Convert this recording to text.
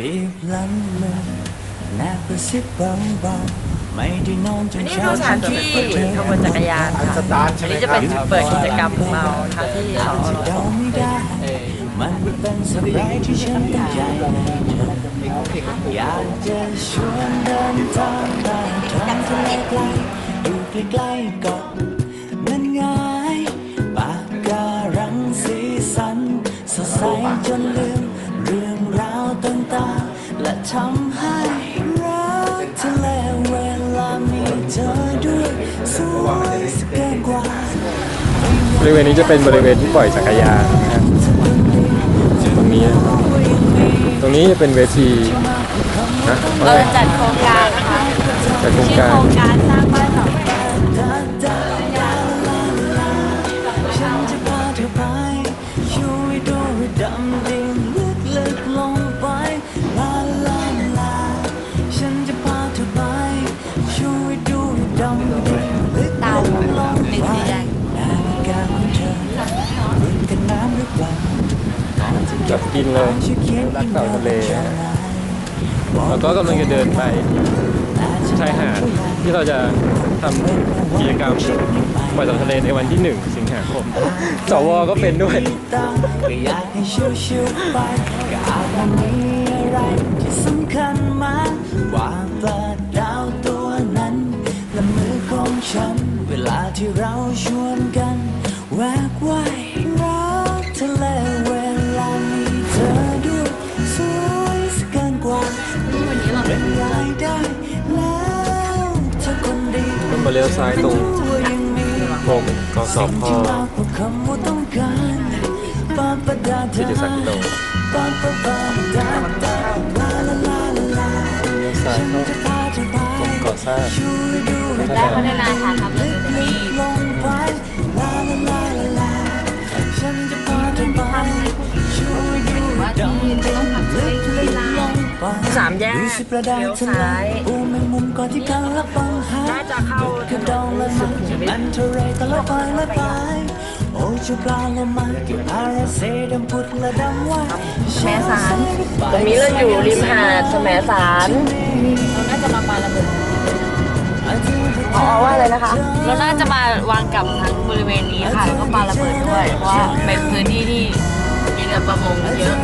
บีบลันมือแนบกระซิบเบาๆไม่ได้นอนจนนี่เช้าคือสถานที่ขบวนจักรยานค่ะสตาร์ทใช่อันไหมนี้จะรัเป็นจุดเปิดกิจกรรมของเราค่ะที่สอที่เดาไม่ได้มันเป็นสบายที่ฉันตั้งใจอยากจะชวนเดินทางใต้ท้องทะเลไกลดูใกล้ๆเก็มันง่ายปากการังสีสันสดใสจนลืม ทำให้รักทะเลเวลามีเธอด้วยสวยสเกินกว่าบริเวณนี้จะเป็นบริเวณที่ปล่อยจักรยานนะครับตรงนี้นะครับตรงนี้จะเป็นเวทีนะเออจัดโครงการนะคะจัดโครงชื่อการ โครงการ ช่วยดูดำดิ่งลึกเตาๆลงหนึ่งไปสีแดงนาฬิกาของเธอรุ่นกันน้ำหรือเปล่าจับกินเลยช่วยเขียนรักเต่าทะเลนะแล้วก็กำลังจะเดินไปชายหาดที่เราจะทำกิจกรรมปล่อยเต่าทะเลในวันที่ 1 สิงหาคม สวก็เป็นด้วยตาก็อยากให้ชิวๆไปก็อาจว่ามีอะไรที่สำคัญมากกว่าปลา มีเธอด้วยสวยสเกินกว่าเป็นรายได้แล้วเธอคนดีมันมาเลี้ยวซ้ายตรงตัวยังมีโรงกสพที่มากกว่าคำว่าต้องการปาปะดาที่จะสักกิโลปาปะปาดาดาลาลาลาลาเลี้ยวซ้ายฉันเข้าจะพาเธอไปกรมก่อสร้างช่วยดูได้พัฒนาฐานทัพเรือลึที่กลงไปลาลาลาลาลาฉัน จะพาเธอไปช่วยดูดำดิ่งลึกลึกลงไปสามแยกดูสิประดาเลี้ยวทะเลซ้ายอูแมงมุมก่อนที่กันละปังหาน่าจะเข้าถกระนดองนและสุมันขุมวิทมันเท่าไรก็ละไปละไปโอ้เจ้าปลาโลมาเก็บอาราเซดำพุดและดำว่าแม่สารตรงนี้เราอยู่ริมหาดแสมสาร ว่าอะไรนะคะ เราน่าจะมาวางกับทั้งบริเวณนี้ค่ะแล้วก็ปาระเบิดด้วย เพราะว่าเป็นพื้นที่ที่มีเรือประมงเยอะ